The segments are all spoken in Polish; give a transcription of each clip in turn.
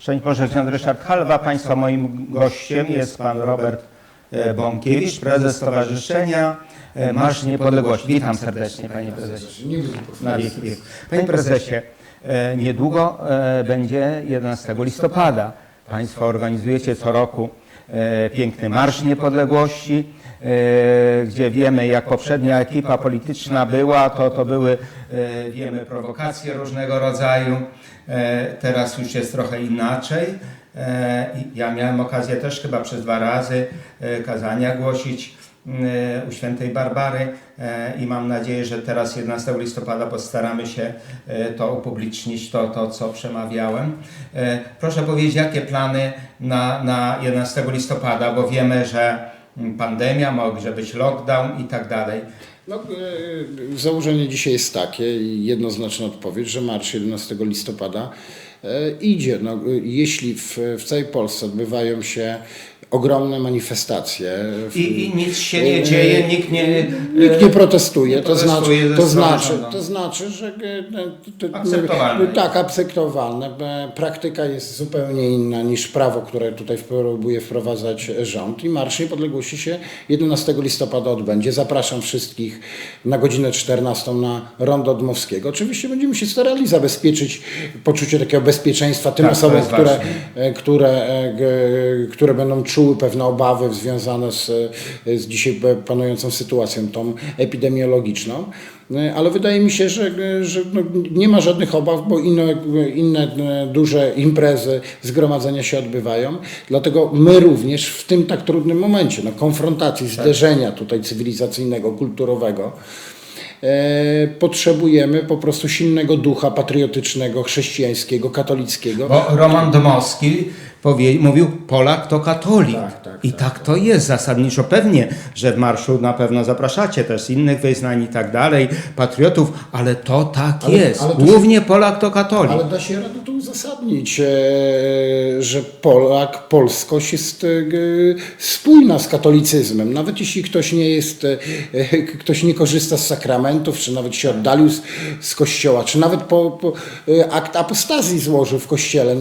Szczęść Boże, ksiądz Ryszard Halwa. Państwa moim gościem jest pan Robert e, Bąkiewicz, prezes Stowarzyszenia e, Marsz Niepodległości. Witam serdecznie, panie prezesie. Na wieki wieków. Panie prezesie, e, niedługo będzie 11 listopada. Państwo organizujecie co roku piękny Marsz Niepodległości, gdzie wiemy, jak poprzednia ekipa polityczna była, to, to były, wiemy, prowokacje różnego rodzaju. E, Teraz już jest trochę inaczej. E, Ja miałem okazję też chyba przez dwa razy e, kazania głosić u świętej Barbary i mam nadzieję, że teraz 11 listopada postaramy się to upublicznić, to, to co przemawiałem. Proszę powiedzieć, jakie plany na, na 11 listopada, bo wiemy, że mm, pandemia, może być lockdown i tak dalej. No, e, założenie dzisiaj jest takie i jednoznaczna odpowiedź, że marsz 11 listopada idzie. No, e, jeśli w, w całej Polsce odbywają się ogromne manifestacje. I, i nic się nie dzieje, nikt nie... Nikt nie protestuje, nie to, znaczy, protestuje to, znaczy, to znaczy, że e, to- Akceptowalne. Tak, akceptowalne. E, Praktyka jest zupełnie inna niż prawo, które tutaj próbuje wprowadzać rząd i Marsz Niepodległości się 11 listopada odbędzie. Zapraszam wszystkich na godzinę 14 na Rondo Dmowskiego. Oczywiście będziemy się starali zabezpieczyć poczucie takiego bezpieczeństwa tym Tak, osobom, które, ważne. e, które, e, które będą czuły pewne obawy związane z, e, z dzisiaj panującą sytuacją, tą epidemiologiczną. Ale wydaje mi się, że, że no nie ma żadnych obaw, bo inne, inne duże imprezy, zgromadzenia się odbywają. Dlatego my również w tym tak trudnym momencie, no, konfrontacji, zderzenia tutaj cywilizacyjnego, kulturowego, potrzebujemy po prostu silnego ducha patriotycznego, chrześcijańskiego, katolickiego. Bo Roman Dmowski powie, mówił, Polak to katolik. Tak, tak, I tak, to jest zasadniczo. Pewnie, że w marszu na pewno zapraszacie też innych wyznań i tak dalej, patriotów, ale to tak Ale- jest. ale to się- Głównie Polak to katolik. Ale da się radę to uzasadnić, e, że Polak, polskość jest e, spójna z katolicyzmem. Nawet jeśli ktoś nie jest, e, ktoś nie korzysta z sakramentów, czy nawet się oddalił z, z kościoła, czy nawet po, po akt apostazji złożył w kościele,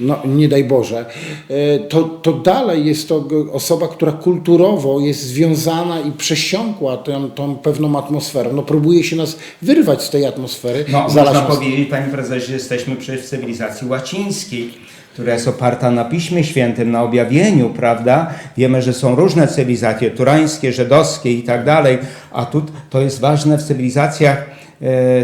no nie daj Boże, e, to, to dalej jest to osoba, która kulturowo jest związana i przesiąkła tą, tą pewną atmosferą. No próbuje się nas wyrwać z tej atmosfery. No, można powiedzieć, panie prezesie, że jesteśmy przecież w cywilizacji łacińskiej, która jest oparta na Piśmie Świętym, na objawieniu, prawda? Wiemy, że są różne cywilizacje, turańskie, żydowskie i tak dalej, a tu to jest ważne w cywilizacjach,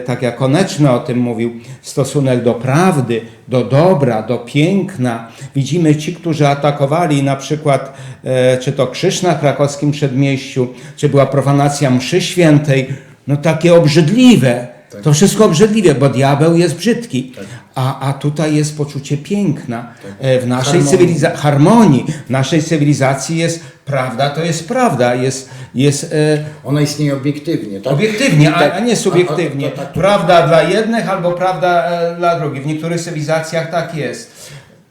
tak jak Koneczny o tym mówił, stosunek do prawdy, do dobra, do piękna. Widzimy ci, którzy atakowali na przykład, e, czy to krzyż na krakowskim przedmieściu, czy była profanacja mszy świętej, no takie obrzydliwe. To wszystko obrzydliwe, bo diabeł jest brzydki, a, a tutaj jest poczucie piękna. E, W naszej cywilizacji, harmonii, w naszej cywilizacji jest prawda, to jest prawda, jest, jest e, Ona istnieje obiektywnie, tak? obiektywnie, a, Tak. a nie subiektywnie. A- a- a- tak. Prawda dla jednych albo prawda e, dla drugich. W niektórych cywilizacjach tak jest.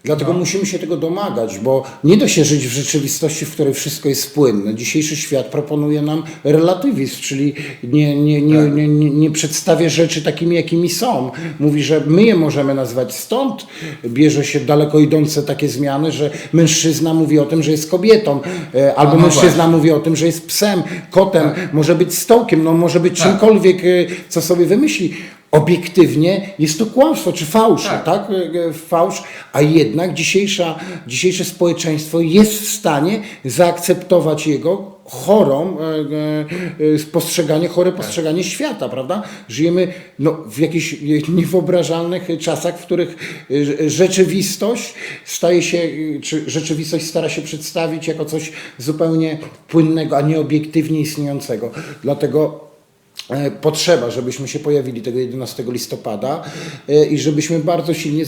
Dlatego musimy się tego domagać, bo nie da się żyć w rzeczywistości, w której wszystko jest płynne. Dzisiejszy świat proponuje nam relatywizm, czyli nie, nie, nie, nie, nie, nie przedstawia rzeczy takimi, jakimi są. Mówi, że my je możemy nazwać. Stąd bierze się daleko idące takie zmiany, że mężczyzna mówi o tym, że jest kobietą, e, albo no mężczyzna właśnie. mówi o tym, że jest psem, kotem, może być stołkiem, no może być Tak. czymkolwiek, e, co sobie wymyśli. Obiektywnie jest to kłamstwo czy fałsz, Tak. tak? E, e, Fałsz, a jednak dzisiejsza, dzisiejsze społeczeństwo jest w stanie zaakceptować jego chorą e, postrzeganie, chore postrzeganie świata, prawda? Żyjemy no, w jakichś niewyobrażalnych czasach, w których rzeczywistość staje się, czy rzeczywistość stara się przedstawić jako coś zupełnie płynnego, a nie obiektywnie istniejącego. Dlatego potrzeba, żebyśmy się pojawili tego 11 listopada e, i żebyśmy bardzo silnie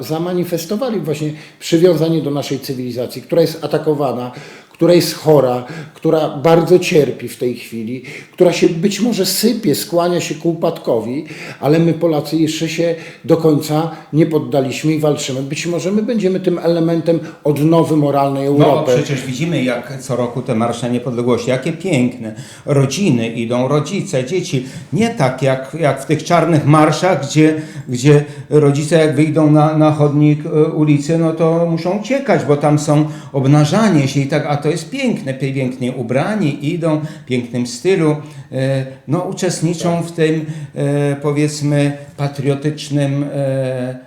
zamanifestowali właśnie przywiązanie do naszej cywilizacji, która jest atakowana, która jest chora, która bardzo cierpi w tej chwili, która się być może sypie, skłania się ku upadkowi, ale my Polacy jeszcze się do końca nie poddaliśmy i walczymy. Być może my będziemy tym elementem odnowy moralnej No Europy. przecież widzimy jak co roku te marsze niepodległości, jakie piękne. Rodziny idą, rodzice, dzieci. Nie tak jak, jak w tych czarnych marszach, gdzie, gdzie rodzice jak wyjdą na, na chodnik e, ulicy, no to muszą uciekać, bo tam są obnażanie się i tak, a to jest piękne, pięknie ubrani, idą w pięknym stylu, e, no uczestniczą w tym e, powiedzmy patriotycznym e,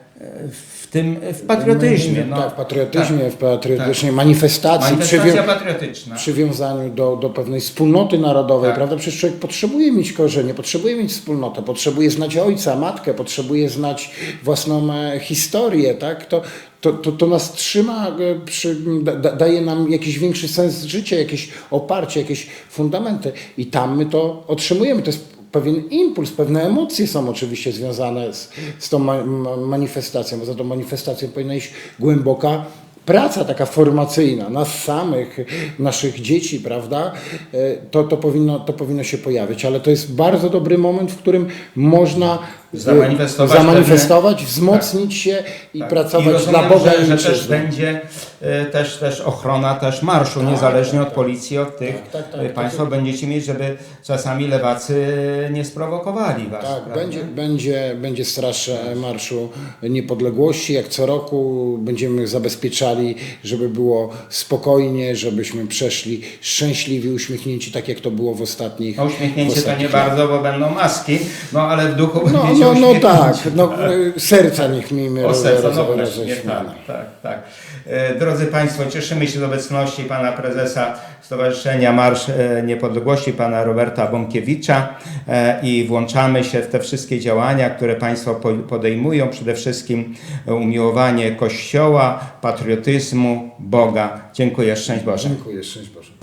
w tym w patriotyzmie. No. Tak, w patriotyzmie, Tak. w patriotycznej manifestacji, Manifestacja patriotyczna. przywiązaniu do, do pewnej wspólnoty narodowej, Tak. prawda? Przecież człowiek potrzebuje mieć korzenie, potrzebuje mieć wspólnotę, potrzebuje znać ojca, matkę, potrzebuje znać własną e, historię, tak? To, to, to, to nas trzyma, e, przy, da- daje nam jakiś większy sens życia, jakieś oparcie, jakieś fundamenty i tam my to otrzymujemy. To jest pewien impuls, pewne emocje są oczywiście związane z, z tą ma, ma, manifestacją, bo za tą manifestacją powinna iść głęboka praca taka formacyjna nas samych, naszych dzieci, prawda, e, to, to, powinno, to powinno się pojawić, ale to jest bardzo dobry moment, w którym można Zamanifestować zamanifestować wzmocnić się i Tak. pracować I rozumiem, dla Boga że, że też będzie e, też, też ochrona też marszu, niezależnie od policji, od tych Tak, tak, tak, e, tak. Państwo będziecie mieć, żeby czasami lewacy nie sprowokowali Was. Tak, prawda? będzie, będzie, będzie straż e, Marszu Niepodległości. Jak co roku będziemy zabezpieczali, żeby było spokojnie, żebyśmy przeszli szczęśliwi, uśmiechnięci, tak jak to było w ostatnich No, uśmiechnięcie w to ostatnich nie bardzo, bo będą maski, no ale w duchu No, no, no tak, no, e, serca niech miejmy O serca, no właśnie, tak, tak, tak. E, Drodzy Państwo, cieszymy się z obecności Pana Prezesa Stowarzyszenia Marsz e, Niepodległości, Pana Roberta Bąkiewicza i włączamy się w te wszystkie działania, które Państwo po- podejmują, przede wszystkim umiłowanie Kościoła, patriotyzmu, Boga. Dziękuję, szczęść Boże. Dziękuję, szczęść Boże.